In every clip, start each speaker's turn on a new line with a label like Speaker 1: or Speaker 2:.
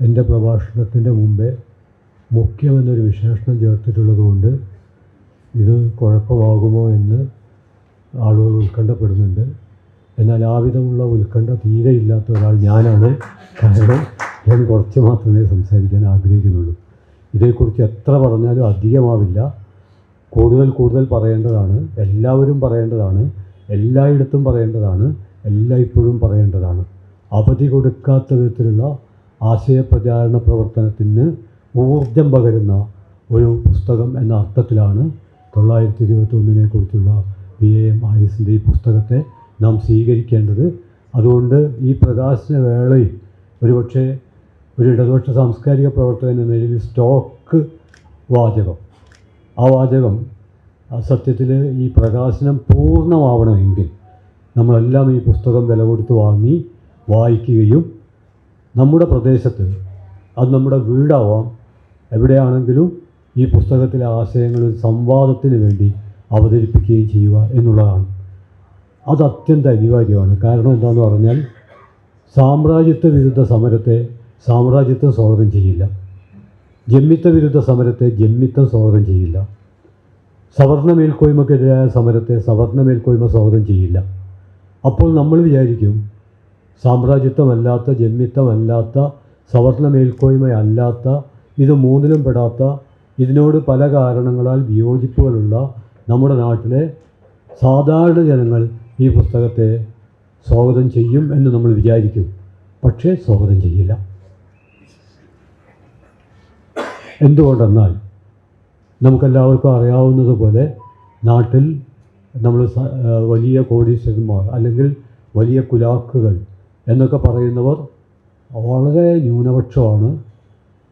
Speaker 1: എന്റെ പ്രഭാഷണത്തിന്റെ മുമ്പേ മുഖ്യമെന്നൊരു വിശേഷണം ചേർത്തിട്ടുള്ളത് കൊണ്ട് ഇത് കുഴപ്പമാകുമോ എന്ന് ആളുകൾ ഉത്കണ്ഠപ്പെടുന്നുണ്ട്. എന്നാൽ ആ വിധമുള്ള ഉത്കണ്ഠ തീരെ ഇല്ലാത്ത ഒരാൾ ഞാനാണ്. കാരണം ഞാൻ കുറച്ച് മാത്രമേ സംസാരിക്കാൻ ആഗ്രഹിക്കുന്നുള്ളൂ. ഇതേക്കുറിച്ച് എത്ര പറഞ്ഞാലും അധികമാവില്ല. കൂടുതൽ കൂടുതൽ പറയേണ്ടതാണ്. എല്ലാവരും പറയേണ്ടതാണ്. എല്ലായിടത്തും പറയേണ്ടതാണ്. എല്ലായ്പ്പോഴും പറയേണ്ടതാണ്. അവധി കൊടുക്കാത്ത വിധത്തിലുള്ള ആശയപ്രചാരണ പ്രവർത്തനത്തിന് ഊർജം പകരുന്ന ഒരു പുസ്തകം എന്ന അർത്ഥത്തിലാണ് തൊള്ളായിരത്തി ഇരുപത്തൊന്നിനെ കുറിച്ചുള്ള വി എ എം ഹാരിസിന്റെ ഈ പുസ്തകത്തെ നാം സ്വീകരിക്കേണ്ടത്. അതുകൊണ്ട് ഈ പ്രകാശന വേളയിൽ ഒരുപക്ഷെ ഒരു ഇടതുപക്ഷ സാംസ്കാരിക പ്രവർത്തകൻ എന്ന നിലയിൽ സ്റ്റോക്ക് വാചകം. ആ വാചകം സത്യത്തിൽ ഈ പ്രകാശനം പൂർണമാവണമെങ്കിൽ നമ്മളെല്ലാം ഈ പുസ്തകം വില കൊടുത്ത് വാങ്ങി വായിക്കുകയും നമ്മുടെ പ്രദേശത്ത് അത് നമ്മുടെ വീടാവാം. എവിടെയാണെങ്കിലും ഈ പുസ്തകത്തിലെ ആശയങ്ങൾ സംവാദത്തിന് വേണ്ടി അവതരിപ്പിക്കുകയും ചെയ്യുക എന്നുള്ളതാണ്. അത് അത്യന്തം അനിവാര്യമാണ്. കാരണം എന്താണെന്ന് പറഞ്ഞാൽ സാമ്രാജ്യത്വ വിരുദ്ധ സമരത്തെ സാമ്രാജ്യത്വം സ്വാഗതം ചെയ്യില്ല. ജമ്മിത്വ വിരുദ്ധ സമരത്തെ ജമ്മിത്വം സ്വാഗതം ചെയ്യില്ല. സവർണ മേൽക്കോയ്മക്കെതിരായ സമരത്തെ സവർണ മേൽക്കോയ്മ സ്വാഗതം ചെയ്യില്ല. അപ്പോൾ നമ്മൾ വിചാരിക്കും സാമ്രാജ്യത്വമല്ലാത്ത ജന്മിത്വമല്ലാത്ത സവർണ മേൽക്കോയ്മയല്ലാത്ത ഇത് മൂന്നിലും പെടാത്ത ഇതിനോട് പല കാരണങ്ങളാൽ വിയോജിപ്പുകളുള്ള നമ്മുടെ നാട്ടിലെ സാധാരണ ജനങ്ങൾ ഈ പുസ്തകത്തെ സ്വാഗതം ചെയ്യും എന്ന് നമ്മൾ വിചാരിക്കും. പക്ഷേ സ്വാഗതം ചെയ്യില്ല. എന്തുകൊണ്ടെന്നാൽ നമുക്കെല്ലാവർക്കും അറിയാവുന്നതുപോലെ നാട്ടിൽ നമ്മൾ വലിയ കോടീശ്വരന്മാർ അല്ലെങ്കിൽ വലിയ കുലാക്കുകൾ എന്നൊക്കെ പറയുന്നവർ വളരെ ന്യൂനപക്ഷമാണ്.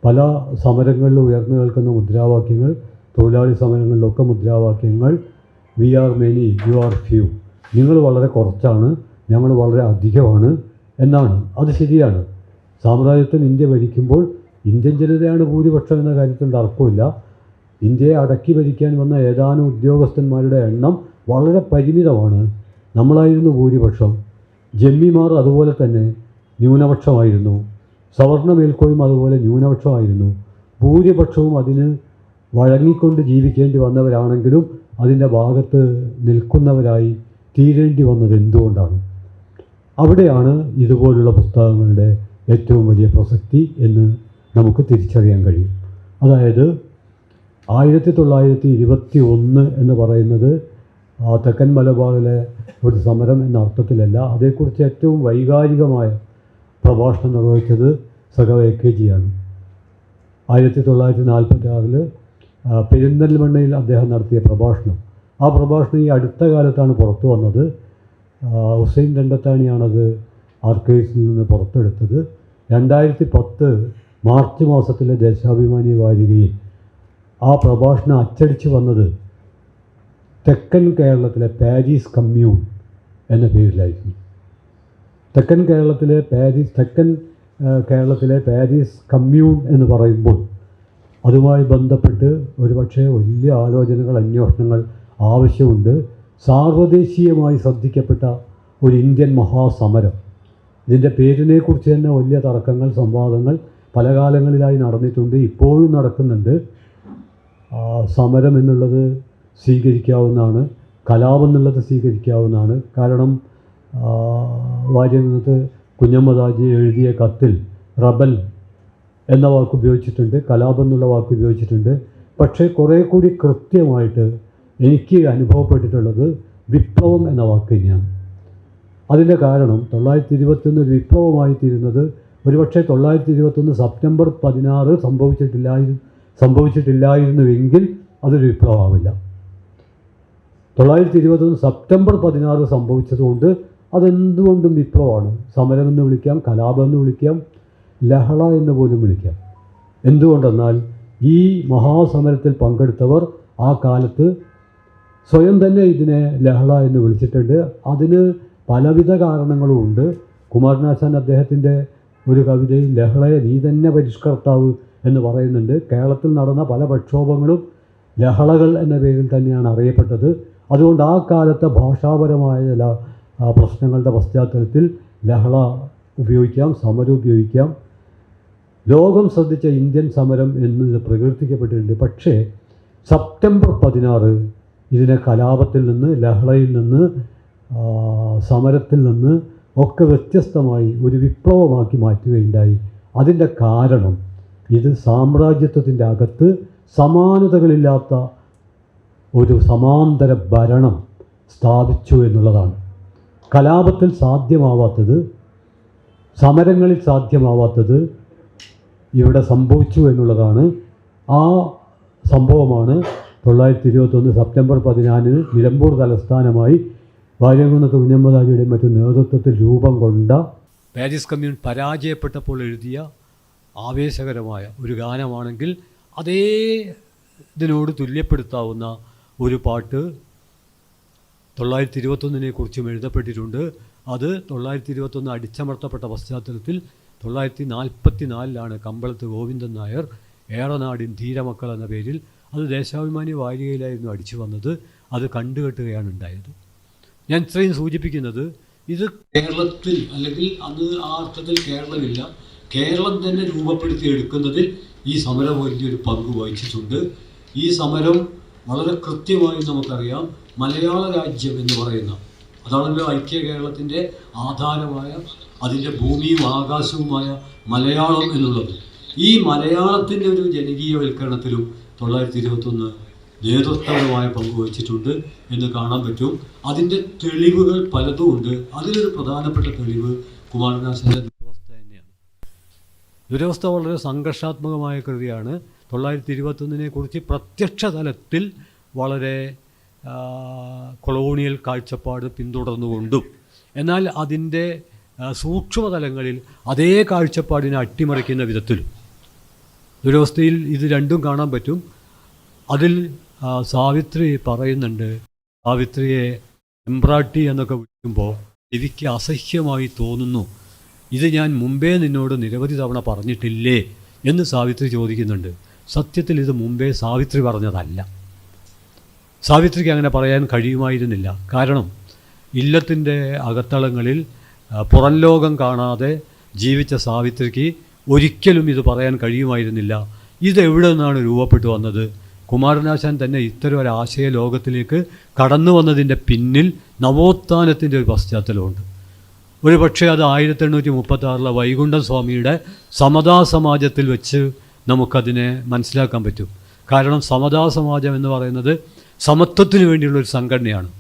Speaker 1: പല സമരങ്ങളിൽ ഉയർന്നു കേൾക്കുന്ന മുദ്രാവാക്യങ്ങൾ തൊഴിലാളി സമരങ്ങളിലൊക്കെ മുദ്രാവാക്യങ്ങൾ we are many you are few നിങ്ങൾ വളരെ കുറച്ചാണ് ഞങ്ങൾ വളരെ അധികമാണ് എന്നാണ്. അത് ശരിയാണ്. സാമ്രാജ്യത്തിന് ഇന്ത്യ ഭരിക്കുമ്പോൾ ഇന്ത്യൻ ജനതയാണ് ഭൂരിപക്ഷം എന്ന കാര്യത്തിൽ തർക്കമില്ല. ഇന്ത്യയെ അടക്കി ഭരിക്കാൻ വന്ന ഏതാനും ഉദ്യോഗസ്ഥന്മാരുടെ എണ്ണം വളരെ പരിമിതമാണ്. നമ്മളായിരുന്നു ഭൂരിപക്ഷം. ജമ്മിമാർ അതുപോലെ തന്നെ ന്യൂനപക്ഷമായിരുന്നു. സവർണ മേൽക്കോയും അതുപോലെ ന്യൂനപക്ഷമായിരുന്നു. ഭൂരിപക്ഷവും അതിന് വഴങ്ങിക്കൊണ്ട് ജീവിക്കേണ്ടി വന്നവരാണെങ്കിലും അതിന്റെ ഭാഗത്ത് നിൽക്കുന്നവരായി തീരേണ്ടി വന്നത് എന്തുകൊണ്ടാണ്? അവിടെയാണ് ഇതുപോലുള്ള പുസ്തകങ്ങളുടെ ഏറ്റവും വലിയ പ്രസക്തി എന്ന് നമുക്ക് തിരിച്ചറിയാൻ കഴിയും. അതായത് ആയിരത്തി തൊള്ളായിരത്തി ഇരുപത്തി ഒന്ന് എന്ന് പറയുന്നത് ആ തെക്കൻ മലബാറിലെ ഒരു സമരം എന്ന അർത്ഥത്തിലല്ല. അതേക്കുറിച്ച് ഏറ്റവും വൈകാരികമായ പ്രഭാഷണം നിർവഹിച്ചത് സഖാവ് എ കെ ജിയാണ് ആയിരത്തി തൊള്ളായിരത്തി നാൽപ്പത്തി ആറിൽ പെരിന്തൽമണ്ണയിൽ അദ്ദേഹം നടത്തിയ പ്രഭാഷണം. ആ പ്രഭാഷണം ഈ അടുത്ത കാലത്താണ് പുറത്തു വന്നത്. ഹുസൈൻ രണ്ടത്താണിയാണത് ആർക്കൈവ്സിൽ നിന്ന് പുറത്തെടുത്തത്. രണ്ടായിരത്തി പത്ത് മാർച്ച് മാസത്തിലെ ദേശാഭിമാനി വാരികയിൽ ആ പ്രഭാഷണം അച്ചടിച്ച് വന്നത് തെക്കൻ കേരളത്തിലെ പാരീസ് കമ്മ്യൂൺ എന്ന പേരിലായിരുന്നു. തെക്കൻ കേരളത്തിലെ പാരീസ് തെക്കൻ കേരളത്തിലെ പാരീസ് കമ്മ്യൂൺ എന്ന് പറയുമ്പോൾ അതുമായി ബന്ധപ്പെട്ട് ഒരുപക്ഷെ വലിയ ആലോചനകൾ അന്വേഷണങ്ങൾ ആവശ്യമുണ്ട്. സാർവദേശീയമായി ശ്രദ്ധിക്കപ്പെട്ട ഒരു ഇന്ത്യൻ മഹാസമരം. ഇതിന്റെ പേരിനെക്കുറിച്ച് തന്നെ വലിയ തർക്കങ്ങൾ സംവാദങ്ങൾ പല കാലങ്ങളിലായി നടന്നിട്ടുണ്ട് ഇപ്പോഴും നടക്കുന്നുണ്ട്. സമരം എന്നുള്ളത് സ്വീകരിക്കാവുന്നതാണ്. കലാപെന്നുള്ളത് സ്വീകരിക്കാവുന്നതാണ്. കാരണം വാര്യനത്ത് കുഞ്ഞമ്മദാജി എഴുതിയ കത്തിൽ റബൽ എന്ന വാക്ക് ഉപയോഗിച്ചിട്ടുണ്ട് കലാപെന്നുള്ള വാക്ക് ഉപയോഗിച്ചിട്ടുണ്ട്. പക്ഷേ കുറേ കൂടി കൃത്യമായിട്ട് എനിക്ക് അനുഭവപ്പെട്ടിട്ടുള്ളത് വിപ്ലവം എന്ന വാക്ക് തന്നെയാണ്. അതിന്റെ കാരണം തൊള്ളായിരത്തി ഇരുപത്തൊന്ന് ഒരു വിപ്ലവമായി തീരുന്നത് ഒരുപക്ഷെ തൊള്ളായിരത്തി ഇരുപത്തൊന്ന് സെപ്റ്റംബർ പതിനാറ് സംഭവിച്ചിട്ടില്ലായിരുന്നു സംഭവിച്ചിട്ടില്ലായിരുന്നുവെങ്കിൽ അതൊരു വിപ്ലവമാവില്ല. തൊള്ളായിരത്തി ഇരുപത്തൊന്ന് സെപ്റ്റംബർ പതിനാറ് സംഭവിച്ചതുകൊണ്ട് അതെന്തുകൊണ്ടും വിപ്ലവമാണ്? സമരം എന്ന് വിളിക്കാം കലാപം എന്ന് വിളിക്കാം ലഹള എന്ന് പോലും വിളിക്കാം. എന്തുകൊണ്ടെന്നാൽ ഈ മഹാസമരത്തിൽ പങ്കെടുത്തവർ ആ കാലത്ത് സ്വയം തന്നെ ഇതിനെ ലഹള എന്ന് വിളിച്ചിട്ടുണ്ട്. അതിന് പലവിധ കാരണങ്ങളുമുണ്ട്. കുമാരനാശാൻ അദ്ദേഹത്തിന്റെ ഒരു കവിതയിൽ ലഹളയെ നീ തന്നെ പരിഷ്കർത്താവ് എന്ന് പറയുന്നുണ്ട്. കേരളത്തിൽ നടന്ന പല പ്രക്ഷോഭങ്ങളും ലഹളകൾ എന്ന പേരിൽ തന്നെയാണ് അറിയപ്പെട്ടത്. അതുകൊണ്ട് ആ കാലത്തെ ഭാഷാപരമായ ചില പ്രശ്നങ്ങളുടെ പശ്ചാത്തലത്തിൽ ലഹള ഉപയോഗിക്കാം സമരം ഉപയോഗിക്കാം. ലോകം ശ്രദ്ധിച്ച ഇന്ത്യൻ സമരം എന്ന് പ്രകീർത്തിക്കപ്പെട്ടിട്ടുണ്ട്. പക്ഷേ സെപ്റ്റംബർ പതിനാറ് ഇതിനെ കലാപത്തിൽ നിന്ന് ലഹളയിൽ നിന്ന് സമരത്തിൽ നിന്ന് ഒക്കെ വ്യത്യസ്തമായി ഒരു വിപ്ലവമാക്കി മാറ്റുകയുണ്ടായി. അതിന്റെ കാരണം ഇത് സാമ്രാജ്യത്വത്തിന്റെ അകത്ത് സമാനതകളില്ലാത്ത ഒരു സമാന്തര ഭരണം സ്ഥാപിച്ചു എന്നുള്ളതാണ്. കലാപത്തിൽ സാധ്യമാവാത്തത് സമരങ്ങളിൽ സാധ്യമാവാത്തത് ഇവിടെ സംഭവിച്ചു എന്നുള്ളതാണ്. ആ സംഭവമാണ് തൊള്ളായിരത്തി ഇരുപത്തൊന്ന് സെപ്റ്റംബർ പതിനാലിന് നിലമ്പൂർ തലസ്ഥാനമായി വാര്യംകുന്നത്ത് കുഞ്ഞമ്മദാജിയുടെ മറ്റു നേതൃത്വത്തിൽ രൂപം കൊണ്ട പാരീസ് കമ്മ്യൂൺ പരാജയപ്പെട്ടപ്പോൾ എഴുതിയ ആവേശകരമായ ഒരു ഗാനമാണെങ്കിൽ അതേ ഇതിനോട് തുല്യപ്പെടുത്താവുന്ന ഒരു പാട്ട് തൊള്ളായിരത്തി ഇരുപത്തൊന്നിനെ കുറിച്ചും എഴുതപ്പെട്ടിട്ടുണ്ട്. അത് തൊള്ളായിരത്തി ഇരുപത്തൊന്ന് അടിച്ചമർത്തപ്പെട്ട പശ്ചാത്തലത്തിൽ തൊള്ളായിരത്തി നാൽപ്പത്തി നാലിലാണ് കമ്പളത്ത് ഗോവിന്ദൻ നായർ ഏറനാടിൻ ധീരമക്കൾ എന്ന പേരിൽ അത് ദേശാഭിമാനി വാരികയിലായിരുന്നു അടിച്ചു വന്നത്. അത് കണ്ടുകെട്ടുകയാണ് ഉണ്ടായത്. ഞാൻ ഇത്രയും സൂചിപ്പിക്കുന്നത് ഇത് കേരളത്തിൽ അല്ലെങ്കിൽ അന്ന് ആ അർത്ഥത്തിൽ കേരളമില്ല. കേരളം തന്നെ രൂപപ്പെടുത്തി എടുക്കുന്നതിൽ ഈ സമരം വലിയൊരു പങ്ക് വഹിച്ചിട്ടുണ്ട്. ഈ സമരം വളരെ കൃത്യമായി നമുക്കറിയാം മലയാള രാജ്യം എന്ന് പറയുന്ന അതാണല്ലോ ഐക്യ കേരളത്തിന്റെ ആധാരമായ അതിന്റെ ഭൂമിയും ആകാശവുമായ മലയാളം എന്നുള്ളത്. ഈ മലയാളത്തിന്റെ ഒരു ജനകീയവൽക്കരണത്തിലും തൊള്ളായിരത്തി ഇരുപത്തൊന്ന് നേതൃത്വപരമായ പങ്ക് വഹിച്ചിട്ടുണ്ട് എന്ന് കാണാൻ പറ്റും. അതിന്റെ തെളിവുകൾ പലതും ഉണ്ട്. അതിലൊരു പ്രധാനപ്പെട്ട തെളിവ് കുമാരനാശാന്റെ ദുരവസ്ഥ തന്നെയാണ്. ദുരവസ്ഥ വളരെ സംഘർഷാത്മകമായ കൃതിയാണ്. തൊള്ളായിരത്തി ഇരുപത്തൊന്നിനെ കുറിച്ച് പ്രത്യക്ഷ തലത്തിൽ വളരെ കൊളോണിയൽ കാഴ്ചപ്പാട് പിന്തുടർന്നുകൊണ്ടും. എന്നാൽ അതിന്റെ സൂക്ഷ്മതലങ്ങളിൽ അതേ കാഴ്ചപ്പാടിനെ അട്ടിമറിക്കുന്ന വിധത്തിലും ദുരവസ്ഥയിൽ ഇത് രണ്ടും കാണാൻ പറ്റും. അതിൽ സാവിത്രി പറയുന്നുണ്ട് സാവിത്രിയെ എംബ്രാട്ടി എന്നൊക്കെ വിളിക്കുമ്പോൾ എനിക്ക് അസഹ്യമായി തോന്നുന്നു. ഇത് ഞാൻ മുമ്പേ നിന്നോട് നിരവധി തവണ പറഞ്ഞിട്ടില്ലേ? എന്ന് സാവിത്രി ചോദിക്കുന്നുണ്ട്. സത്യത്തിൽ ഇത് മുമ്പേ സാവിത്രി പറഞ്ഞതല്ല. സാവിത്രിക്ക് അങ്ങനെ പറയാൻ കഴിയുമായിരുന്നില്ല. കാരണം ഇല്ലത്തിന്റെ അകത്തളങ്ങളിൽ പുറം ലോകം കാണാതെ ജീവിച്ച സാവിത്രിക്ക് ഒരിക്കലും ഇത് പറയാൻ കഴിയുമായിരുന്നില്ല. ഇതെവിടെ നിന്നാണ് രൂപപ്പെട്ടു വന്നത്? കുമാരനാശാൻ തന്നെ ഇത്തരം ഒരു ആശയ ലോകത്തിലേക്ക് കടന്നു വന്നതിന്റെ പിന്നിൽ നവോത്ഥാനത്തിന്റെ ഒരു പശ്ചാത്തലമുണ്ട്. ഒരു പക്ഷേ അത് ആയിരത്തി എണ്ണൂറ്റി മുപ്പത്തി ആറിലെ വൈകുണ്ഠ സ്വാമിയുടെ സമതാ സമാജത്തിൽ വെച്ച് നമുക്കതിനെ മനസ്സിലാക്കാൻ പറ്റും. കാരണം സമതാ സമാജം എന്ന് പറയുന്നത് സമത്വത്തിന് വേണ്ടിയുള്ള ഒരു സംഘടനയാണ്.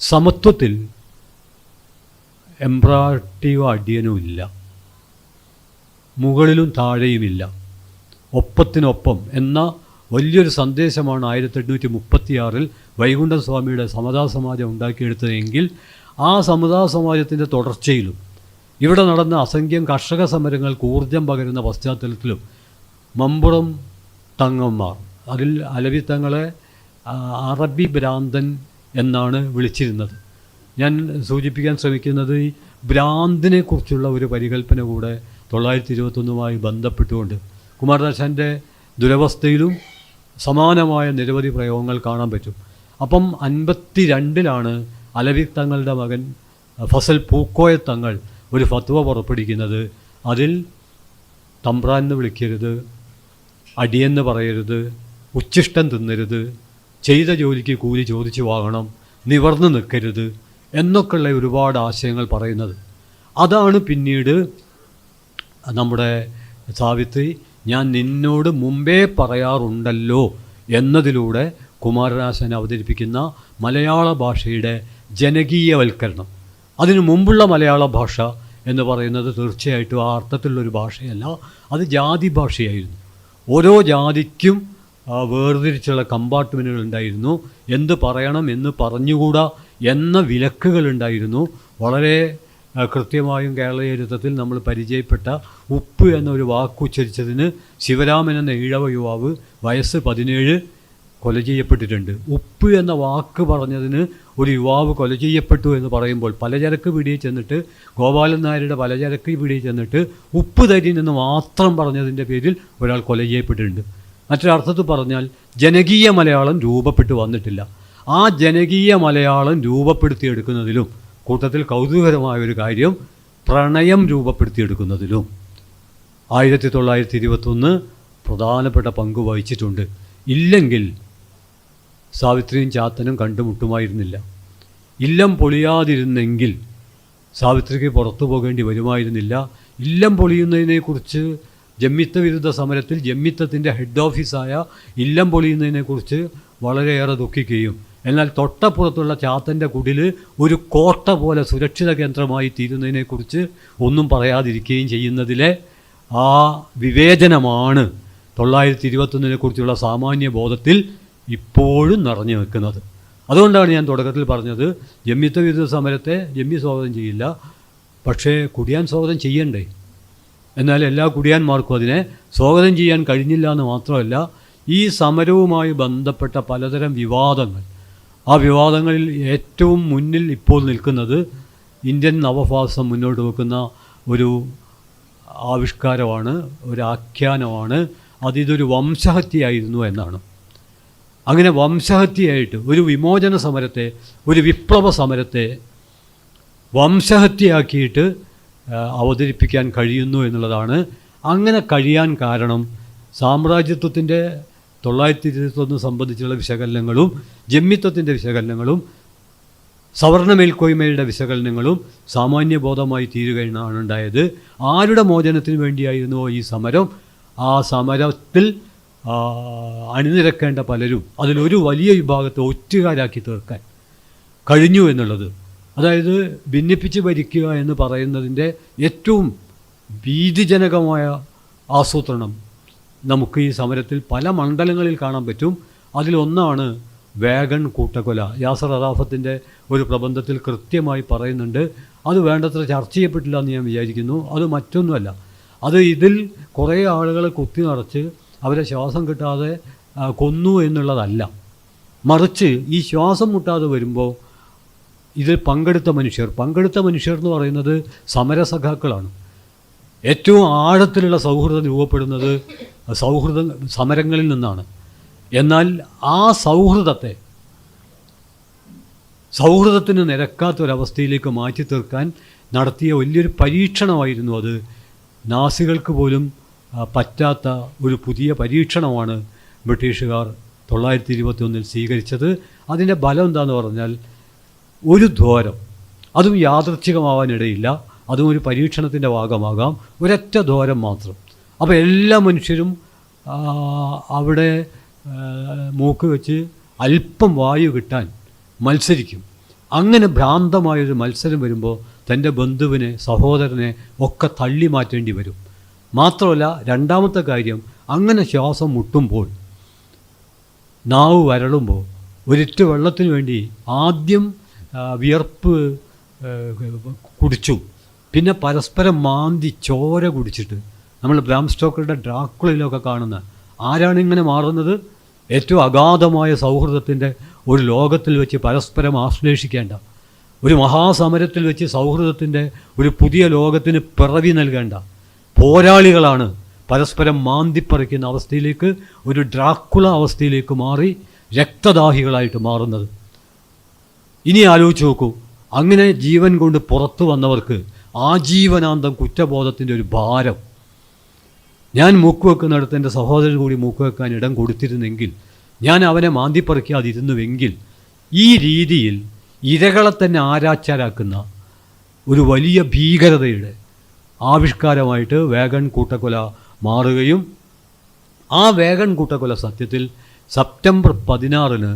Speaker 1: സമത്വത്തിൽ എംബ്രാട്ടിയോ അടിയനോ ഇല്ല. മുകളിലും താഴെയുമില്ല ഒപ്പത്തിനൊപ്പം എന്ന വലിയൊരു സന്ദേശമാണ് ആയിരത്തി എണ്ണൂറ്റി മുപ്പത്തിയാറിൽ വൈകുണ്ഠ സ്വാമിയുടെ സമതാ സമാജം ഉണ്ടാക്കിയെടുത്തതെങ്കിൽ ആ സമതാ സമാജത്തിന്റെ തുടർച്ചയിലും ഇവിടെ നടന്ന അസംഖ്യം കർഷക സമരങ്ങൾക്ക് ഊർജം പകരുന്ന പശ്ചാത്തലത്തിലും മമ്പുറം തങ്ങന്മാർ. അതിൽ അലവി തങ്ങളെ അറബി ഭ്രാന്തൻ എന്നാണ് വിളിച്ചിരുന്നത്. ഞാൻ സൂചിപ്പിക്കാൻ ശ്രമിക്കുന്നത് ഈ ഭ്രാന്തിനെക്കുറിച്ചുള്ള ഒരു പരികല്പന കൂടെ തൊള്ളായിരത്തി ഇരുപത്തൊന്നുമായി ബന്ധപ്പെട്ടുകൊണ്ട് കുമാരദാശന്റെ ദുരവസ്ഥയിലും സമാനമായ നിരവധി പ്രയോഗങ്ങൾ കാണാൻ പറ്റും. അപ്പം അൻപത്തി രണ്ടിലാണ് അലവി തങ്ങളുടെ മകൻ ഫസൽ പൂക്കോയ തങ്ങൾ ഒരു ഫത്വ പുറപ്പെടുവിക്കുന്നത്. അതിൽ തമ്പ്രാൻ എന്ന് വിളിക്കരുത് അടിയെന്ന് പറയരുത് ഉച്ഛിഷ്ടം തിന്നരുത് ചെയ്ത ജോലിക്ക് കൂലി ചോദിച്ചു വാങ്ങണം നിവർന്നു നിൽക്കരുത് എന്നൊക്കെയുള്ള ഒരുപാട് ആശയങ്ങൾ പറയുന്നത്. അതാണ് പിന്നീട് നമ്മുടെ സാവിത്രി ഞാൻ നിന്നോട് മുമ്പേ പറയാറുണ്ടല്ലോ എന്നതിലൂടെ കുമാരനാശൻ അവതരിപ്പിക്കുന്ന മലയാള ഭാഷയുടെ ജനകീയവൽക്കരണം. അതിനു മുമ്പുള്ള മലയാള ഭാഷ എന്ന് പറയുന്നത് തീർച്ചയായിട്ടും ആ അർത്ഥത്തിലുള്ളൊരു ഭാഷയല്ല അത് ജാതി ഭാഷയായിരുന്നു. ഓരോ ജാതിക്കും വേർതിരിച്ചുള്ള കമ്പാർട്ട്മെന്റുകൾ ഉണ്ടായിരുന്നു എന്ത് പറയണം എന്ന് പറഞ്ഞുകൂടാ എന്ന വിലക്കുകൾ ഉണ്ടായിരുന്നു വളരെ കൃത്യമായും കേരള ചരിത്രത്തിൽ നമ്മൾ പരിചയപ്പെട്ട ഉപ്പ് എന്നൊരു വാക്കുച്ചരിച്ചതിന് ശിവരാമൻ എന്ന ഈഴവ യുവാവ് വയസ്സ് പതിനേഴ് കൊല ചെയ്യപ്പെട്ടിട്ടുണ്ട്. ഉപ്പ് എന്ന വാക്ക് പറഞ്ഞതിന് ഒരു യുവാവ് കൊല ചെയ്യപ്പെട്ടു എന്ന് പറയുമ്പോൾ പലചരക്ക് പിടിയിൽ ചെന്നിട്ട് ഗോപാലൻ നായരുടെ പലചരക്ക് പിടിയിൽ ചെന്നിട്ട് ഉപ്പ് തരി എന്ന് മാത്രം പറഞ്ഞതിന്റെ പേരിൽ ഒരാൾ കൊല ചെയ്യപ്പെട്ടിട്ടുണ്ട്. മറ്റൊരർത്ഥത്തിൽ പറഞ്ഞാൽ ജനകീയ മലയാളം രൂപപ്പെട്ടു വന്നിട്ടില്ല. ആ ജനകീയ മലയാളം രൂപപ്പെടുത്തിയെടുക്കുന്നതിലും കൂട്ടത്തിൽ കൗതുകകരമായ ഒരു കാര്യം പ്രണയം രൂപപ്പെടുത്തിയെടുക്കുന്നതിലും.
Speaker 2: ആയിരത്തി തൊള്ളായിരത്തി ഇരുപത്തൊന്ന് പ്രധാനപ്പെട്ട പങ്ക് വഹിച്ചിട്ടുണ്ട്. ഇല്ലെങ്കിൽ സാവിത്രിയും ചാത്തനും കണ്ടുമുട്ടുമായിരുന്നില്ല. ഇല്ലം പൊളിയാതിരുന്നെങ്കിൽ സാവിത്രിക്ക് പുറത്തു പോകേണ്ടി വരുമായിരുന്നില്ല. ഇല്ലം പൊളിയുന്നതിനെക്കുറിച്ച് ജമ്മിത്ത വിരുദ്ധ സമരത്തിൽ ജമ്മിത്തത്തിന്റെ ഹെഡ് ഓഫീസായ ഇല്ലം പൊളിയുന്നതിനെക്കുറിച്ച് വളരെയേറെ ദുഃഖിക്കുകയും എന്നാൽ തൊട്ടപ്പുറത്തുള്ള ചാത്തന്റെ കുടിൽ ഒരു കോട്ട പോലെ സുരക്ഷിത കേന്ദ്രമായി തീരുന്നതിനെക്കുറിച്ച് ഒന്നും പറയാതിരിക്കുകയും ചെയ്യുന്നതിലെ ആ വിവേചനമാണ് തൊള്ളായിരത്തി ഇരുപത്തൊന്നിനെക്കുറിച്ചുള്ള സാമാന്യ ബോധത്തിൽ ഇപ്പോഴും നിറഞ്ഞു നിൽക്കുന്നത്. അതുകൊണ്ടാണ് ഞാൻ തുടക്കത്തിൽ പറഞ്ഞത് ജമ്മിത്ത വിരുദ്ധ സമരത്തെ ജമ്മി സ്വാഗതം ചെയ്യില്ല പക്ഷേ കുടിയാൻ സ്വാഗതം ചെയ്യണ്ടേ? എന്നാൽ എല്ലാ കുടിയാന്മാർക്കും അതിനെ സ്വാഗതം ചെയ്യാൻ കഴിഞ്ഞില്ല എന്ന് മാത്രമല്ല ഈ സമരവുമായി ബന്ധപ്പെട്ട പലതരം വിവാദങ്ങൾ. ആ വിവാദങ്ങളിൽ ഏറ്റവും മുന്നിൽ ഇപ്പോൾ നിൽക്കുന്നത് ഇന്ത്യൻ നവഭാസം മുന്നോട്ട് വെക്കുന്ന ഒരു ആവിഷ്കാരമാണ് ഒരു ആഖ്യാനമാണ്. അതിതൊരു വംശഹത്യയായിരുന്നു എന്നാണ്. അങ്ങനെ വംശഹത്യയായിട്ട് ഒരു വിമോചന സമരത്തെ ഒരു വിപ്ലവ സമരത്തെ വംശഹത്യയാക്കിയിട്ട് അവതരിപ്പിക്കാൻ കഴിയുന്നു എന്നുള്ളതാണ്. അങ്ങനെ കഴിയാൻ കാരണം സാമ്രാജ്യത്വത്തിന്റെ തൊള്ളായിരത്തി ഇരുപത്തൊന്ന് സംബന്ധിച്ചുള്ള വിശകലനങ്ങളും ജമ്മിത്വത്തിന്റെ വിശകലനങ്ങളും സവർണ മേൽക്കോയ്മയുടെ വിശകലനങ്ങളും സാമാന്യബോധമായി തീരുകയാണ് ഉണ്ടായത്. ആരുടെ മോചനത്തിന് വേണ്ടിയായിരുന്നുവോ ഈ സമരം? ആ സമരത്തിൽ അണിനിരക്കേണ്ട പലരും അതിലൊരു വലിയ വിഭാഗത്തെ ഒറ്റുകാരാക്കി തീർക്കാൻ കഴിഞ്ഞു എന്നുള്ളത്. അതായത് ഭിന്നിപ്പിച്ച് ഭരിക്കുക എന്ന് പറയുന്നതിന്റെ ഏറ്റവും ഭീതിജനകമായ ആസൂത്രണം നമുക്ക് ഈ സമരത്തിൽ പല മണ്ഡലങ്ങളിൽ കാണാൻ പറ്റും. അതിലൊന്നാണ് വേഗൺ കൂട്ടക്കൊല. യാസർ അറാഫത്തിന്റെ ഒരു പ്രബന്ധത്തിൽ കൃത്യമായി പറയുന്നുണ്ട് അത് വേണ്ടത്ര ചർച്ച ചെയ്യപ്പെട്ടില്ല എന്ന് ഞാൻ വിചാരിക്കുന്നു. അത് മറ്റൊന്നുമല്ല. അത് ഇതിൽ കുറേ ആളുകളെ കുത്തി നിറച്ച് അവരെ ശ്വാസം കിട്ടാതെ കൊന്നു എന്നുള്ളതല്ല. മറിച്ച് ഈ ശ്വാസം മുട്ടാതെ വരുമ്പോൾ ഇതിൽ പങ്കെടുത്ത മനുഷ്യർ പങ്കെടുത്ത മനുഷ്യർ എന്ന് പറയുന്നത് സമരസഖാക്കളാണ്. ഏറ്റവും ആഴത്തിലുള്ള സൗഹൃദം രൂപപ്പെടുന്നത് സൗഹൃദ സമരങ്ങളിൽ നിന്നാണ്. എന്നാൽ ആ സൗഹൃദത്തെ സൗഹൃദത്തിന് നിരക്കാത്തൊരവസ്ഥയിലേക്ക് മാറ്റി തീർക്കാൻ നടത്തിയ വലിയൊരു പരീക്ഷണമായിരുന്നു അത്. നാസികൾക്ക് പോലും പറ്റാത്ത ഒരു പുതിയ പരീക്ഷണമാണ് ബ്രിട്ടീഷുകാർ തൊള്ളായിരത്തി ഇരുപത്തിയൊന്നിൽ സ്വീകരിച്ചത്. അതിന്റെ ബലം എന്താണെന്ന് പറഞ്ഞാൽ ഒരു ദ്വാരം. അതും യാദൃച്ഛികമാവാനിടയില്ല. അതും ഒരു പരീക്ഷണത്തിന്റെ ഭാഗമാകാം. ഒരൊറ്റ ദ്വാരം മാത്രം. അപ്പോൾ എല്ലാ മനുഷ്യരും അവിടെ മൂക്ക് വെച്ച് അല്പം വായു കിട്ടാൻ മത്സരിക്കും. അങ്ങനെ ഭ്രാന്തമായൊരു മത്സരം വരുമ്പോൾ തന്റെ ബന്ധുവിനെ സഹോദരനെ ഒക്കെ തള്ളി മാറ്റേണ്ടി വരും. മാത്രമല്ല രണ്ടാമത്തെ കാര്യം അങ്ങനെ ശ്വാസം മുട്ടുമ്പോൾ നാവ് വരളുമ്പോൾ ഒരിറ്റ് വെള്ളത്തിന് വേണ്ടി ആദ്യം വിയർപ്പ് കുടിച്ചു. പിന്നെ പരസ്പരം മാന്തി ചോര കുടിച്ചിട്ട് നമ്മൾ ബ്രാം സ്റ്റോക്കറുടെ ഡ്രാക്കുളിലൊക്കെ കാണുന്ന ആരാണ് ഇങ്ങനെ മാറുന്നത്? ഏറ്റവും അഗാധമായ സൗഹൃദത്തിന്റെ ഒരു ലോകത്തിൽ വെച്ച് പരസ്പരം ആശ്ലേഷിക്കേണ്ട ഒരു മഹാസമരത്തിൽ വെച്ച് സൗഹൃദത്തിന്റെ ഒരു പുതിയ ലോകത്തിന് പിറവി നൽകേണ്ട പോരാളികളാണ്. പരസ്പരം മാന്തിപ്പറിക്കുന്ന അവസ്ഥയിലേക്ക് ഒരു ഡ്രാക്കുള അവസ്ഥയിലേക്ക് മാറി രക്തദാഹികളായിട്ട് മാറുന്നത്. ഇനി ആലോചിച്ച് നോക്കൂ. അങ്ങനെ ജീവൻ കൊണ്ട് പുറത്തു വന്നവർക്ക് ആജീവനാന്തം കുറ്റബോധത്തിന്റെ ഒരു ഭാരം. ഞാൻ മൂക്ക് വെക്കുന്നിടത്ത് എന്റെ സഹോദരൻ കൂടി മൂക്ക് വെക്കാൻ ഇടം കൊടുത്തിരുന്നെങ്കിൽ ഞാൻ അവനെ മാന്തിപ്പറിക്കാതിരുന്നുവെങ്കിൽ ഈ രീതിയിൽ ഇരകളെ തന്നെ ആരാച്ചാരാക്കുന്ന ഒരു വലിയ ഭീകരതയുടെ ആവിഷ്കാരമായിട്ട് വേഗൺ കൂട്ടക്കൊല മാറുകയും ആ വേഗൺ കൂട്ടക്കൊല സത്യത്തിൽ സെപ്റ്റംബർ പതിനാറിന്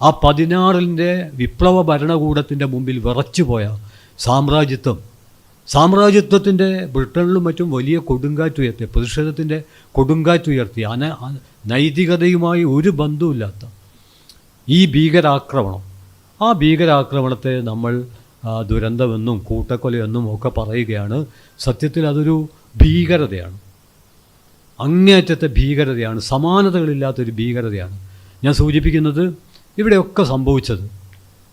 Speaker 2: ആ പതിനാറിന്റെ വിപ്ലവ ഭരണകൂടത്തിന്റെ മുമ്പിൽ വിറച്ചുപോയ സാമ്രാജ്യത്വം. സാമ്രാജ്യത്വത്തിന്റെ ബ്രിട്ടനിലും മറ്റും വലിയ കൊടുങ്കാറ്റുയർത്തിയ പ്രതിഷേധത്തിന്റെ കൊടുങ്കാറ്റുയർത്തി അന നൈതികതയുമായി ഒരു ബന്ധവുമില്ലാത്ത ഈ ഭീകരാക്രമണം. ആ ഭീകരാക്രമണത്തെ നമ്മൾ ദുരന്തമെന്നും കൂട്ടക്കൊലയെന്നും ഒക്കെ പറയുകയാണ്. സത്യത്തിൽ അതൊരു ഭീകരതയാണ്. അങ്ങേയറ്റത്തെ ഭീകരതയാണ്. സമാനതകളില്ലാത്തൊരു ഭീകരതയാണ്. ഞാൻ സൂചിപ്പിക്കുന്നത് ഇവിടെയൊക്കെ സംഭവിച്ചത്.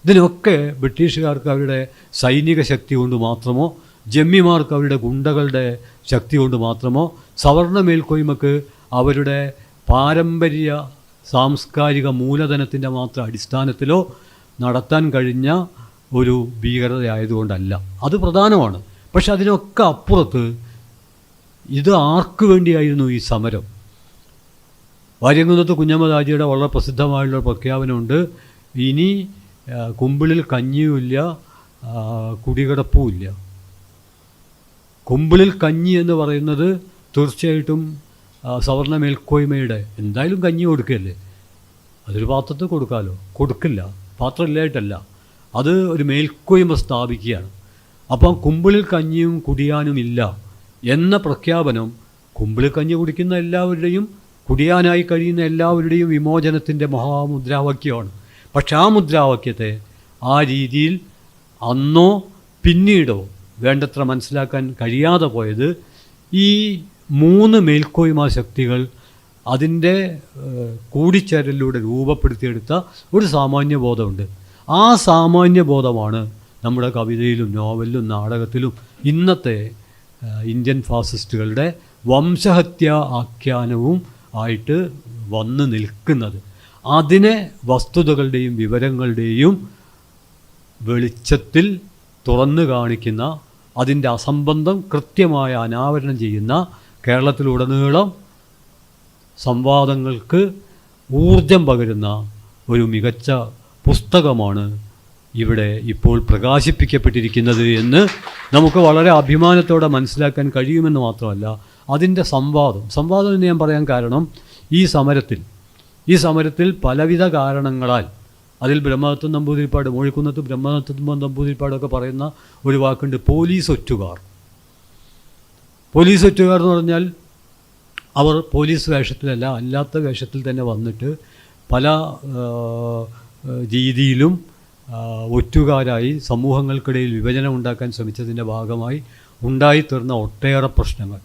Speaker 2: ഇതിനൊക്കെ ബ്രിട്ടീഷുകാർക്ക് അവരുടെ സൈനിക ശക്തി കൊണ്ട് മാത്രമോ ജമ്മിമാർക്ക് അവരുടെ ഗുണ്ടകളുടെ ശക്തി കൊണ്ട് മാത്രമോ സവർണ മേൽക്കോയ്മക്ക് അവരുടെ പാരമ്പര്യ സാംസ്കാരിക മൂലധനത്തിന്റെ മാത്രം അടിസ്ഥാനത്തിലോ നടത്താൻ കഴിഞ്ഞ ഒരു ഭീകരതയായതുകൊണ്ടല്ല. അത് പ്രധാനമാണ്. പക്ഷെ അതിനൊക്കെ അപ്പുറത്ത് ഇത് ആർക്ക് വേണ്ടിയായിരുന്നു ഈ സമരം? വാര്യംകുന്നത്ത് കുഞ്ഞമ്മദാജിയുടെ വളരെ പ്രസിദ്ധമായുള്ള പ്രഖ്യാപനമുണ്ട്. ഇനി കുമ്പിളിൽ കഞ്ഞിയുമില്ല കുടികിടപ്പുമില്ല. കുമ്പിളിൽ കഞ്ഞി എന്ന് പറയുന്നത് തീർച്ചയായിട്ടും സവർണ മേൽക്കോയ്മയുടെ എന്തായാലും കഞ്ഞി കൊടുക്കുകയല്ലേ അതൊരു പാത്രത്തിൽ കൊടുക്കാമല്ലോ കൊടുക്കില്ല. പാത്രം ഇല്ലായിട്ടല്ല അത് ഒരു മേൽക്കോയ്മ സ്ഥാപിക്കുകയാണ്. അപ്പം കുമ്പിളിൽ കഞ്ഞിയും കുടിയാനും ഇല്ല എന്ന പ്രഖ്യാപനം കുമ്പിളിൽ കഞ്ഞി കുടിക്കുന്ന എല്ലാവരുടെയും കുടിയാനായി കഴിയുന്ന എല്ലാവരുടെയും വിമോചനത്തിന്റെ മഹാമുദ്രാവാക്യമാണ്. പക്ഷെ ആ മുദ്രാവാക്യത്തെ ആ രീതിയിൽ അന്നോ പിന്നീടോ വേണ്ടത്ര മനസ്സിലാക്കാൻ കഴിയാതെ പോയത് ഈ മൂന്ന് മേൽക്കോയ്മ ശക്തികൾ അതിന്റെ കൂടിച്ചേരലിലൂടെ രൂപപ്പെടുത്തിയെടുത്ത ഒരു സാമാന്യ ബോധമുണ്ട് ആ സാമാന്യ ബോധമാണ് നമ്മുടെ കവിതയിലും നോവലിലും നാടകത്തിലും ഇന്നത്തെ ഇന്ത്യൻ ഫാസിസ്റ്റുകളുടെ വംശഹത്യ ആഖ്യാനവും ആയിട്ട് വന്ന് നിൽക്കുന്നത്. അതിനെ വസ്തുതകളുടെയും വിവരങ്ങളുടെയും വെളിച്ചത്തിൽ തുറന്നു കാണിക്കുന്ന അതിന്റെ അസംബന്ധം കൃത്യമായ അനാവരണം ചെയ്യുന്ന കേരളത്തിലുടനീളം സംവാദങ്ങൾക്ക് ഊർജം പകരുന്ന ഒരു മികച്ച പുസ്തകമാണ് ഇവിടെ ഇപ്പോൾ പ്രകാശിപ്പിക്കപ്പെട്ടിരിക്കുന്നത് എന്ന് നമുക്ക് വളരെ അഭിമാനത്തോടെ മനസ്സിലാക്കാൻ കഴിയുമെന്ന് മാത്രമല്ല അതിന്റെ സംവാദം. സംവാദം എന്ന് ഞാൻ പറയാൻ കാരണം ഈ സമരത്തിൽ ഈ സമരത്തിൽ പലവിധ കാരണങ്ങളാൽ അതിൽ ബ്രഹ്മദത്തം നമ്പൂതിരിപ്പാട് മോഴിക്കുന്നത്ത് ബ്രഹ്മദത്തം നമ്പൂതിരിപ്പാടൊക്കെ പറയുന്ന ഒരു വാക്കുണ്ട് പോലീസ് ഒറ്റുകാർ പോലീസ് ഒറ്റുകാർ എന്ന് പറഞ്ഞാൽ അവർ പോലീസ് വേഷത്തിലല്ല അല്ലാത്ത വേഷത്തിൽ തന്നെ വന്നിട്ട് പല രീതിയിലും ഒറ്റുകാരായി സമൂഹങ്ങൾക്കിടയിൽ വിഭജനം ഉണ്ടാക്കാൻ ശ്രമിച്ചതിന്റെ ഭാഗമായി ഉണ്ടായിത്തീർന്ന ഒട്ടേറെ പ്രശ്നങ്ങൾ.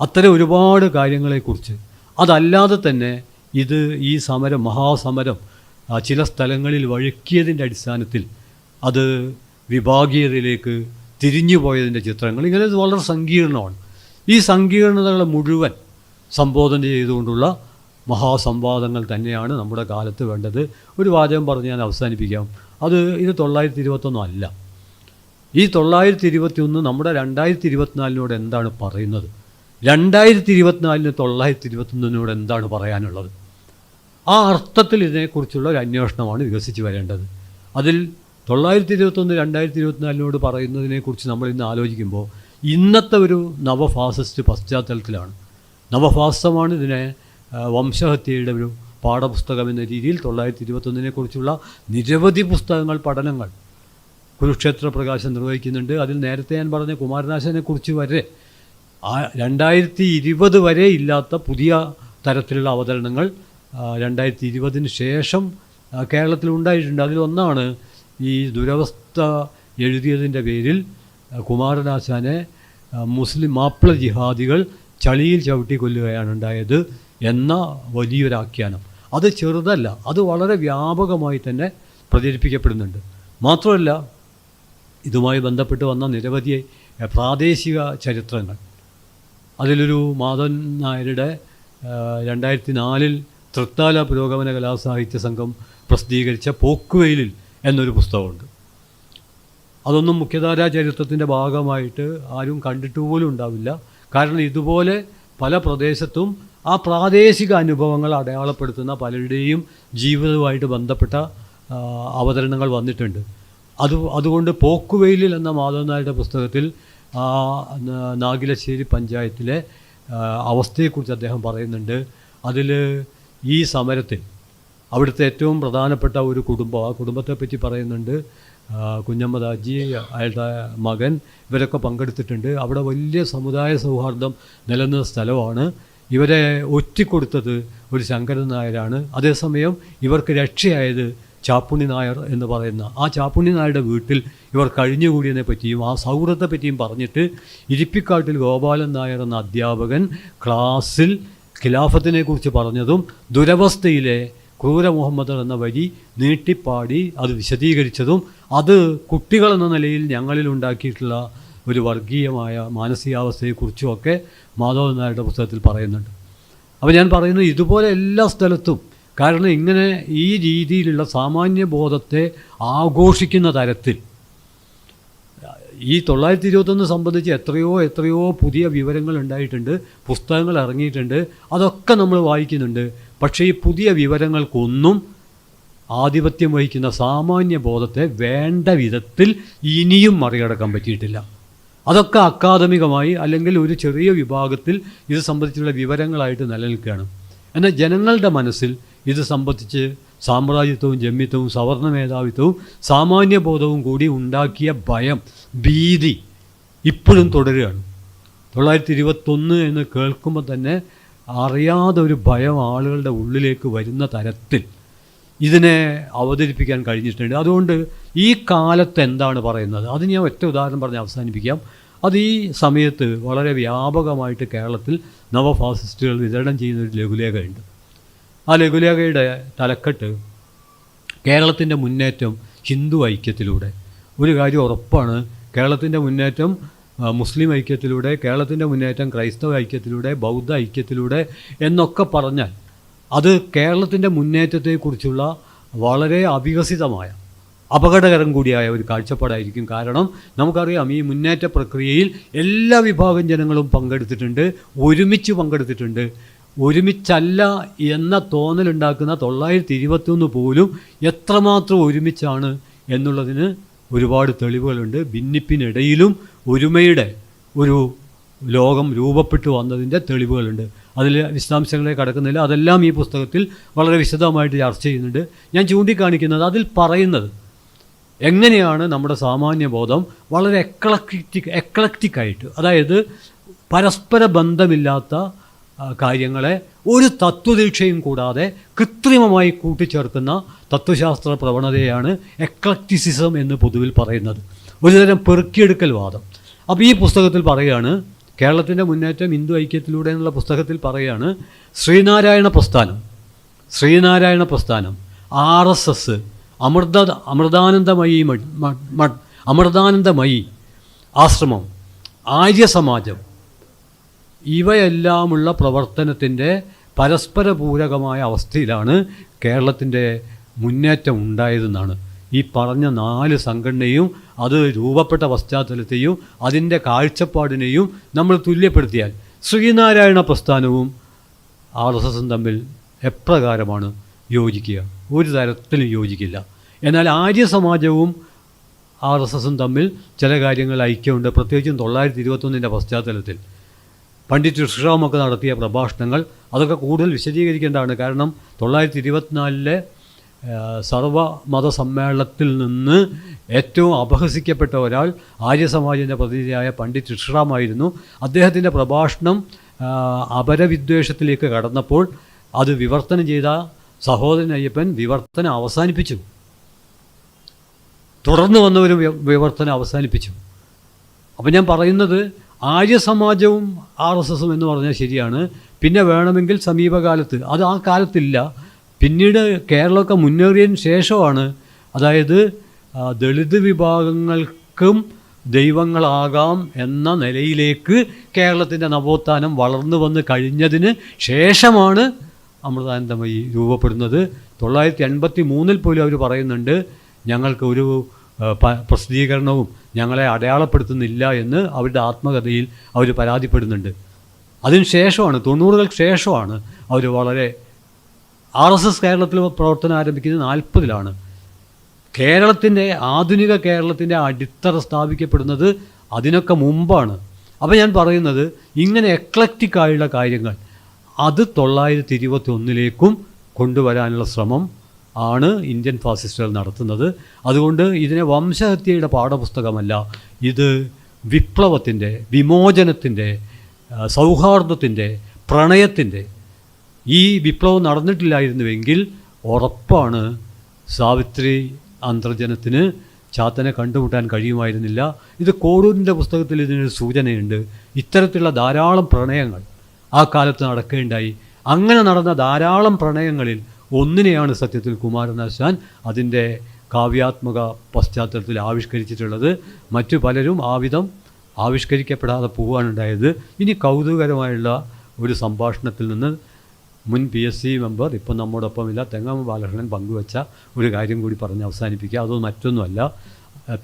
Speaker 2: അത്തരം ഒരുപാട് കാര്യങ്ങളെക്കുറിച്ച്. അതല്ലാതെ തന്നെ ഇത് ഈ സമരം മഹാസമരം ചില സ്ഥലങ്ങളിൽ വഴുക്കിയതിന്റെ അടിസ്ഥാനത്തിൽ അത് വിഭാഗീയതയിലേക്ക് തിരിഞ്ഞു പോയതിന്റെ ചിത്രങ്ങൾ ഇങ്ങനെ വളരെ സങ്കീർണമാണ്. ഈ സങ്കീർണതകളെ മുഴുവൻ സംബോധന ചെയ്തുകൊണ്ടുള്ള മഹാസംവാദങ്ങൾ തന്നെയാണ് നമ്മുടെ കാലത്ത് വേണ്ടത്. ഒരു വാചകം പറഞ്ഞ് ഞാൻ അവസാനിപ്പിക്കാം. അത് ഇത് തൊള്ളായിരത്തി ഇരുപത്തൊന്നും അല്ല. ഈ തൊള്ളായിരത്തി ഇരുപത്തി ഒന്ന് നമ്മുടെ രണ്ടായിരത്തി ഇരുപത്തിനാലിനോട് എന്താണ് പറയുന്നത്? രണ്ടായിരത്തി ഇരുപത്തിനാലിന് തൊള്ളായിരത്തി ഇരുപത്തൊന്നിനോട് എന്താണ് പറയാനുള്ളത്? ആ അർത്ഥത്തിൽ ഇതിനെക്കുറിച്ചുള്ള ഒരു അന്വേഷണമാണ് വികസിച്ച് വരേണ്ടത്. അതിൽ തൊള്ളായിരത്തി ഇരുപത്തൊന്ന് രണ്ടായിരത്തി ഇരുപത്തിനാലിനോട് പറയുന്നതിനെക്കുറിച്ച് നമ്മൾ ഇന്ന് ആലോചിക്കുമ്പോൾ ഇന്നത്തെ ഒരു നവഫാസിസ്റ്റ് പശ്ചാത്തലത്തിലാണ്. നവഫാസമാണ് ഇതിനെ വംശഹത്യയുടെ ഒരു പാഠപുസ്തകം എന്ന രീതിയിൽ തൊള്ളായിരത്തി ഇരുപത്തൊന്നിനെക്കുറിച്ചുള്ള നിരവധി പുസ്തകങ്ങൾ പഠനങ്ങൾ കുരുക്ഷേത്ര പ്രകാശം നിർവഹിക്കുന്നുണ്ട്. അതിൽ നേരത്തെ ഞാൻ പറഞ്ഞ കുമാരനാശനെക്കുറിച്ച് വരെ രണ്ടായിരത്തി ഇരുപത് വരെ ഇല്ലാത്ത പുതിയ തരത്തിലുള്ള അവതരണങ്ങൾ രണ്ടായിരത്തി ഇരുപതിന് ശേഷം കേരളത്തിൽ ഉണ്ടായിട്ടുണ്ട്. അതിലൊന്നാണ് ഈ ദുരവസ്ഥ എഴുതിയതിന്റെ പേരിൽ കുമാരനാശാനെ മുസ്ലിം മാപ്പിള ജിഹാദികൾ ചളിയിൽ ചവിട്ടി കൊല്ലുകയാണ് ഉണ്ടായത്. എന്ന വലിയൊരാഖ്യാനം. അത് ചെറുതല്ല അത് വളരെ വ്യാപകമായി തന്നെ പ്രചരിപ്പിക്കപ്പെടുന്നുണ്ട്. മാത്രമല്ല ഇതുമായി ബന്ധപ്പെട്ട് വന്ന നിരവധി പ്രാദേശിക ചരിത്രങ്ങൾ. അതിലൊരു മാധവൻ നായരുടെ രണ്ടായിരത്തി നാലിൽ തൃത്താല പുരോഗമന കലാസാഹിത്യ സംഘം പ്രസിദ്ധീകരിച്ച പോക്കുവെയിലിൽ എന്നൊരു പുസ്തകമുണ്ട്. അതൊന്നും മുഖ്യധാരാ ചരിത്രത്തിന്റെ ഭാഗമായിട്ട് ആരും കണ്ടിട്ടുപോലും ഉണ്ടാവില്ല. കാരണം ഇതുപോലെ പല പ്രദേശത്തും ആ പ്രാദേശിക അനുഭവങ്ങൾ അടയാളപ്പെടുത്തുന്ന പലരുടെയും ജീവിതവുമായിട്ട് ബന്ധപ്പെട്ട അവതരണങ്ങൾ വന്നിട്ടുണ്ട്. അത് അതുകൊണ്ട് പോക്കുവെയിലിൽ എന്ന മാധവൻ നായരുടെ പുസ്തകത്തിൽ നാഗിലശ്ശേരി പഞ്ചായത്തിലെ അവസ്ഥയെക്കുറിച്ച് അദ്ദേഹം പറയുന്നുണ്ട്. അതിൽ ഈ സമരത്തിൽ അവിടുത്തെ ഏറ്റവും പ്രധാനപ്പെട്ട ഒരു കുടുംബം ആ കുടുംബത്തെ പറ്റി പറയുന്നുണ്ട് കുഞ്ഞമ്മദാജി അയാളുടെ മകൻ ഇവരൊക്കെ പങ്കെടുത്തിട്ടുണ്ട്. അവിടെ വലിയ സമുദായ സൗഹാർദ്ദം നിലനിന്ന സ്ഥലമാണ് ഇവരെ ഒറ്റിക്കൊടുത്തത് ഒരു ശങ്കരൻ നായരാണ്. അതേസമയം ഇവർക്ക് രക്ഷയായത് ചാപ്പുണ്ണി നായർ എന്ന് പറയുന്ന ആ ചാപ്പുണ്ണി നായരുടെ വീട്ടിൽ ഇവർ കഴിഞ്ഞുകൂടിയതിനെ പറ്റിയും ആ സൗഹൃദത്തെ പറ്റിയും പറഞ്ഞിട്ട് ഇരിപ്പിക്കാട്ടിൽ ഗോപാലൻ നായർ എന്ന അധ്യാപകൻ ക്ലാസ്സിൽ ഖിലാഫത്തിനെ കുറിച്ച് പറഞ്ഞതും ദുരവസ്ഥയിലെ ക്രൂര മുഹമ്മദ് എന്ന വരി നീട്ടിപ്പാടി അത് വിശദീകരിച്ചതും അത് കുട്ടികളെന്ന നിലയിൽ ഞങ്ങളിൽ ഉണ്ടാക്കിയിട്ടുള്ള ഒരു വർഗീയമായ മാനസികാവസ്ഥയെക്കുറിച്ചുമൊക്കെ മാധവൻ നായരുടെ പുസ്തകത്തിൽ പറയുന്നുണ്ട്. അപ്പോൾ ഞാൻ പറയുന്നത് ഇതുപോലെ എല്ലാ സ്ഥലത്തും കാരണം ഇങ്ങനെ ഈ രീതിയിലുള്ള സാമാന്യ ബോധത്തെ ആഘോഷിക്കുന്ന തരത്തിൽ ഈ തൊള്ളായിരത്തി ഇരുപത്തൊന്ന് സംബന്ധിച്ച് എത്രയോ എത്രയോ പുതിയ വിവരങ്ങൾ ഉണ്ടായിട്ടുണ്ട് പുസ്തകങ്ങൾ ഇറങ്ങിയിട്ടുണ്ട് അതൊക്കെ നമ്മൾ വായിക്കുന്നുണ്ട്. പക്ഷേ ഈ പുതിയ വിവരങ്ങൾക്കൊന്നും ആധിപത്യം വഹിക്കുന്ന സാമാന്യ ബോധത്തെ വേണ്ട വിധത്തിൽ ഇനിയും മറികടക്കാൻ പറ്റിയിട്ടില്ല. അതൊക്കെ അക്കാദമികമായി അല്ലെങ്കിൽ ഒരു ചെറിയ വിഭാഗത്തിൽ ഇത് സംബന്ധിച്ചുള്ള വിവരങ്ങളായിട്ട് നിലനിൽക്കുകയാണ്. എന്നാൽ ജനങ്ങളുടെ മനസ്സിൽ ഇത് സംബന്ധിച്ച് സാമ്രാജ്യത്വവും ജമ്മിത്വവും സവർണ മേധാവിത്വവും സാമാന്യബോധവും കൂടി ഉണ്ടാക്കിയ ഭയം ഭീതി ഇപ്പോഴും തുടരുകയാണ്. തൊള്ളായിരത്തി ഇരുപത്തൊന്ന് എന്ന് കേൾക്കുമ്പോൾ തന്നെ അറിയാതെ ഒരു ഭയം ആളുകളുടെ ഉള്ളിലേക്ക് വരുന്ന തരത്തിൽ ഇതിനെ അവതരിപ്പിക്കാൻ കഴിഞ്ഞിട്ടുണ്ട്. അതുകൊണ്ട് ഈ കാലത്ത് എന്താണ് പറയുന്നത്? അതിന് ഞാൻ ഒറ്റ ഉദാഹരണം പറഞ്ഞ് അവസാനിപ്പിക്കാം. അത് ഈ സമയത്ത് വളരെ വ്യാപകമായിട്ട് കേരളത്തിൽ നവഫാസിസ്റ്റുകൾ വിതരണം ചെയ്യുന്ന ഒരു ലഘുലേഖയുണ്ട്. ആ ലഘുലേഖയുടെ തലക്കെട്ട് കേരളത്തിന്റെ മുന്നേറ്റം ഹിന്ദു ഐക്യത്തിലൂടെ. ഒരു കാര്യം ഉറപ്പാണ് കേരളത്തിന്റെ മുന്നേറ്റം മുസ്ലിം ഐക്യത്തിലൂടെ കേരളത്തിന്റെ മുന്നേറ്റം ക്രൈസ്തവ ഐക്യത്തിലൂടെ ബൗദ്ധ ഐക്യത്തിലൂടെ എന്നൊക്കെ പറഞ്ഞാൽ അത് കേരളത്തിന്റെ മുന്നേറ്റത്തെക്കുറിച്ചുള്ള വളരെ അവികസിതമായ അപകടകരം കൂടിയായ ഒരു കാഴ്ചപ്പാടായിരിക്കും കാരണം നമുക്കറിയാം ഈ മുന്നേറ്റ പ്രക്രിയയിൽ എല്ലാ വിഭാഗം ജനങ്ങളും പങ്കെടുത്തിട്ടുണ്ട് ഒരുമിച്ച് പങ്കെടുത്തിട്ടുണ്ട്. ഒരുമിച്ചല്ല എന്ന തോന്നലുണ്ടാക്കുന്ന തൊള്ളായിരത്തി ഇരുപത്തൊന്ന് പോലും എത്രമാത്രം ഒരുമിച്ചാണ് എന്നുള്ളതിന് ഒരുപാട് തെളിവുകളുണ്ട്. ഭിന്നിപ്പിനിടയിലും ഒരുമയുടെ ഒരു ലോകം രൂപപ്പെട്ടു വന്നതിന്റെ തെളിവുകളുണ്ട്. അതിൽ വിശദാംശങ്ങളിലേക്ക് കടക്കുന്നില്ല. അതെല്ലാം ഈ പുസ്തകത്തിൽ വളരെ വിശദമായിട്ട് ചർച്ച ചെയ്യുന്നുണ്ട്. ഞാൻ ചൂണ്ടിക്കാണിക്കുന്നത് അതിൽ പറയുന്നത് എങ്ങനെയാണ് നമ്മുടെ സാമാന്യ ബോധം വളരെ എക്ലക്റ്റിക് എക്ലക്റ്റിക്കായിട്ട് അതായത് പരസ്പര ബന്ധമില്ലാത്ത കാര്യങ്ങളെ ഒരു തത്വദീക്ഷയും കൂടാതെ കൃത്രിമമായി കൂട്ടിച്ചേർക്കുന്ന തത്വശാസ്ത്ര പ്രവണതയാണ് എക്ലക്റ്റിസിസം എന്ന് പൊതുവിൽ പറയുന്നത്. ഒരുതരം പെറുക്കിയെടുക്കൽ വാദം. അപ്പോൾ ഈ പുസ്തകത്തിൽ പറയുകയാണ് കേരളത്തിന്റെ മുന്നേറ്റം ഹിന്ദു ഐക്യത്തിലൂടെ എന്നുള്ള പുസ്തകത്തിൽ പറയുകയാണ് ശ്രീനാരായണ പ്രസ്ഥാനം ശ്രീനാരായണ പ്രസ്ഥാനം R S S Amrita Amritanandamayi Amritanandamayi ആശ്രമം ആര്യസമാജം ഇവയെല്ലാമുള്ള പ്രവർത്തനത്തിന്റെ പരസ്പര പൂരകമായ അവസ്ഥയിലാണ് കേരളത്തിന്റെ മുന്നേറ്റം ഉണ്ടായതെന്നാണ് ഈ പറഞ്ഞ നാല് സംഘടനയും അത് രൂപപ്പെട്ട പശ്ചാത്തലത്തെയും അതിന്റെ കാഴ്ചപ്പാടിനെയും നമ്മൾ തുല്യപ്പെടുത്തിയാൽ ശ്രീനാരായണ പ്രസ്ഥാനവും ആർ എസ് എസും തമ്മിൽ എപ്രകാരമാണ് യോജിക്കുക? ഒരു തരത്തിലും യോജിക്കില്ല. എന്നാൽ ആര്യസമാജവും ആർ എസ് എസും തമ്മിൽ ചില കാര്യങ്ങൾ ഐക്യമുണ്ട്. പ്രത്യേകിച്ചും തൊള്ളായിരത്തി ഇരുപത്തൊന്നിന്റെ പശ്ചാത്തലത്തിൽ പണ്ഡിറ്റ് ഋഷിറാമൊക്കെ നടത്തിയ പ്രഭാഷണങ്ങൾ അതൊക്കെ കൂടുതൽ വിശദീകരിക്കേണ്ടതാണ്. കാരണം തൊള്ളായിരത്തി ഇരുപത്തിനാലിലെ സർവമത സമ്മേളനത്തിൽ നിന്ന് ഏറ്റവും അപഹസിക്കപ്പെട്ട ഒരാൾ ആര്യസമാജിന്റെ പ്രതിനിധിയായ പണ്ഡിറ്റ് ഋഷിറാമായിരുന്നു അദ്ദേഹത്തിന്റെ പ്രഭാഷണം അപരവിദ്വേഷത്തിലേക്ക് കടന്നപ്പോൾ അത് വിവർത്തനം ചെയ്ത സഹോദരൻ അയ്യപ്പൻ വിവർത്തനം അവസാനിപ്പിച്ചു. തുടർന്ന് വന്നവരും വിവർത്തനം അവസാനിപ്പിച്ചു. അപ്പം ഞാൻ പറയുന്നത് ആര്യസമാജവും ആർ എസ് എസും എന്ന് പറഞ്ഞാൽ ശരിയാണ്. പിന്നെ വേണമെങ്കിൽ സമീപകാലത്ത് അത് ആ കാലത്തില്ല. പിന്നീട് കേരളമൊക്കെ മുന്നേറിയതിന് ശേഷമാണ് അതായത് ദളിത് വിഭാഗങ്ങൾക്കും ദൈവങ്ങളാകാം എന്ന നിലയിലേക്ക് കേരളത്തിന്റെ നവോത്ഥാനം വളർന്നു വന്ന് കഴിഞ്ഞതിന് ശേഷമാണ് അമൃതാനന്ദമയി രൂപപ്പെടുന്നത്. തൊള്ളായിരത്തി എൺപത്തി മൂന്നിൽ പോലും അവർ പറയുന്നുണ്ട് ഞങ്ങൾക്ക് ഒരു പ്രസിദ്ധീകരണവും ഞങ്ങളെ അടയാളപ്പെടുത്തുന്നില്ല എന്ന് അവരുടെ ആത്മകഥയിൽ അവർ പരാതിപ്പെടുന്നുണ്ട്. അതിന് ശേഷമാണ് തൊണ്ണൂറുകൾക്ക് ശേഷമാണ് അവർ വളരെ ആർ എസ് എസ് കേരളത്തിൽ പ്രവർത്തനം ആരംഭിക്കുന്നത് നാൽപ്പതിലാണ്. കേരളത്തിന്റെ ആധുനിക കേരളത്തിന്റെ അടിത്തറ സ്ഥാപിക്കപ്പെടുന്നത് അതിനൊക്കെ മുമ്പാണ്. അപ്പോൾ ഞാൻ പറയുന്നത് ഇങ്ങനെ എക്ലക്റ്റിക്കായുള്ള കാര്യങ്ങൾ അത് തൊള്ളായിരത്തി ഇരുപത്തി ഒന്നിലേക്കും കൊണ്ടുവരാനുള്ള ശ്രമം ആണ് ഇന്ത്യൻ ഫാസിസ്റ്റുകൾ നടത്തുന്നത്. അതുകൊണ്ട് ഇതിനെ വംശഹത്യയുടെ പാഠപുസ്തകമല്ല ഇത് വിപ്ലവത്തിന്റെ വിമോചനത്തിന്റെ സൗഹാർദ്ദത്തിന്റെ പ്രണയത്തിന്റെ ഈ വിപ്ലവം നടന്നിട്ടില്ലായിരുന്നുവെങ്കിൽ ഉറപ്പാണ് സാവിത്രി അന്തർജനത്തിന് ചാത്തനെ കണ്ടുമുട്ടാൻ കഴിയുമായിരുന്നില്ല. ഇത് കോടൂരിന്റെ പുസ്തകത്തിൽ ഇതിനൊരു സൂചനയുണ്ട്. ഇത്തരത്തിലുള്ള ധാരാളം പ്രണയങ്ങൾ ആ കാലത്ത് നടക്കുകയുണ്ടായി അങ്ങനെ നടന്ന ധാരാളം പ്രണയങ്ങളിൽ ഒന്നിനെയാണ് സത്യത്തിൽ കുമാരനാശാൻ അതിന്റെ കാവ്യാത്മക പശ്ചാത്തലത്തിൽ ആവിഷ്കരിച്ചിട്ടുള്ളത്. മറ്റു പലരും ആ വിധം ആവിഷ്കരിക്കപ്പെടാതെ പോകാനുണ്ടായത് ഇനി കൗതുകരമായുള്ള ഒരു സംഭാഷണത്തിൽ നിന്ന് മുൻ പി എസ് സി മെമ്പർ ഇപ്പം നമ്മോടൊപ്പം ഇല്ല തെങ്ങാമ ബാലകൃഷ്ണൻ പങ്കുവച്ച ഒരു കാര്യം കൂടി പറഞ്ഞ് അവസാനിപ്പിക്കുക. അത് മറ്റൊന്നുമല്ല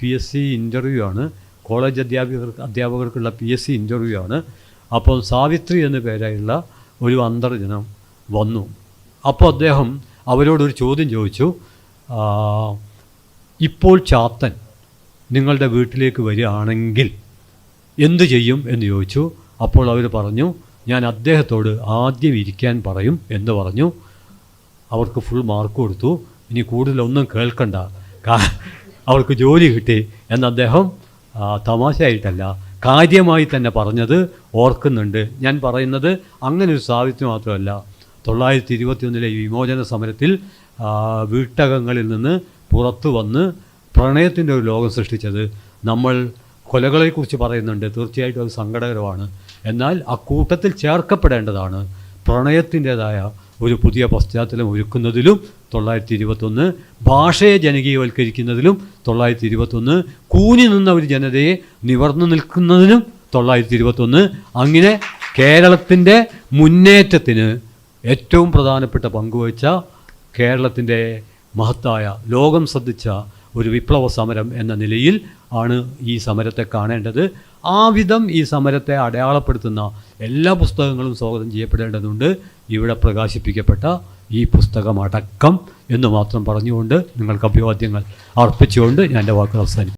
Speaker 2: പി എസ് സി ഇന്റർവ്യൂ ആണ്. കോളേജ് അധ്യാപകർക്ക് അധ്യാപകർക്കുള്ള പി എസ് സി ഇന്റർവ്യൂ ആണ്. അപ്പോൾ സാവിത്രി എന്ന പേരായുള്ള ഒരു അന്തർജനം വന്നു. അപ്പോൾ അദ്ദേഹം അവരോടൊരു ചോദ്യം ചോദിച്ചു. ഇപ്പോൾ ചാത്തൻ നിങ്ങളുടെ വീട്ടിലേക്ക് വരികയാണെങ്കിൽ എന്തു ചെയ്യും എന്ന് ചോദിച്ചു. അപ്പോൾ അവർ പറഞ്ഞു ഞാൻ അദ്ദേഹത്തോട് ആദ്യം ഇരിക്കാൻ പറയും എന്ന് പറഞ്ഞു. അവർക്ക് ഫുൾ മാർക്ക് കൊടുത്തു. ഇനി കൂടുതലൊന്നും കേൾക്കണ്ട. അവർക്ക് ജോലി കിട്ടി എന്ന് അദ്ദേഹം തമാശയായിട്ടല്ല കാര്യമായി തന്നെ പറഞ്ഞത് ഓർക്കുന്നുണ്ട്. ഞാൻ പറയുന്നത് അങ്ങനെ ഒരു സാഹിത്യം മാത്രമല്ല. തൊള്ളായിരത്തി ഇരുപത്തിയൊന്നിലെ വിമോചന സമരത്തിൽ വീട്ടകങ്ങളിൽ നിന്ന് പുറത്തു വന്ന് പ്രണയത്തിന്റെ ഒരു ലോകം സൃഷ്ടിച്ചത് നമ്മൾ കൊലകളെക്കുറിച്ച് പറയുന്നുണ്ട്. തീർച്ചയായിട്ടും അത് സങ്കടകരമാണ്. എന്നാൽ അക്കൂട്ടത്തിൽ ചേർക്കപ്പെടേണ്ടതാണ്. പ്രണയത്തിന്റെതായ ഒരു പുതിയ പശ്ചാത്തലം ഒരുക്കുന്നതിലും തൊള്ളായിരത്തി ഇരുപത്തൊന്ന് ഭാഷയെ ജനകീയവൽക്കരിക്കുന്നതിലും തൊള്ളായിരത്തി ഇരുപത്തൊന്ന് കൂഞ്ഞു നിന്ന ഒരു ജനതയെ നിവർന്നു നിൽക്കുന്നതിനും തൊള്ളായിരത്തി ഇരുപത്തൊന്ന് അങ്ങനെ കേരളത്തിന്റെ മുന്നേറ്റത്തിന് ഏറ്റവും പ്രധാനപ്പെട്ട പങ്കുവച്ച കേരളത്തിന്റെ മഹത്തായ ലോകം ശ്രദ്ധിച്ച ഒരു വിപ്ലവ സമരം എന്ന നിലയിൽ ആണ് ഈ സമരത്തെ കാണേണ്ടത്. ആ വിധം ഈ സമരത്തെ അടയാളപ്പെടുത്തുന്ന എല്ലാ പുസ്തകങ്ങളും സ്വാഗതം ചെയ്യപ്പെടേണ്ടതുണ്ട്. ഇവിടെ പ്രകാശിപ്പിക്കപ്പെട്ട ഈ പുസ്തകമടക്കം എന്ന് മാത്രം പറഞ്ഞുകൊണ്ട് നിങ്ങൾക്ക് അഭിവാദ്യങ്ങൾ അർപ്പിച്ചുകൊണ്ട് ഞാൻ എന്റെ വാക്കുകൾ അവസാനിപ്പിക്കും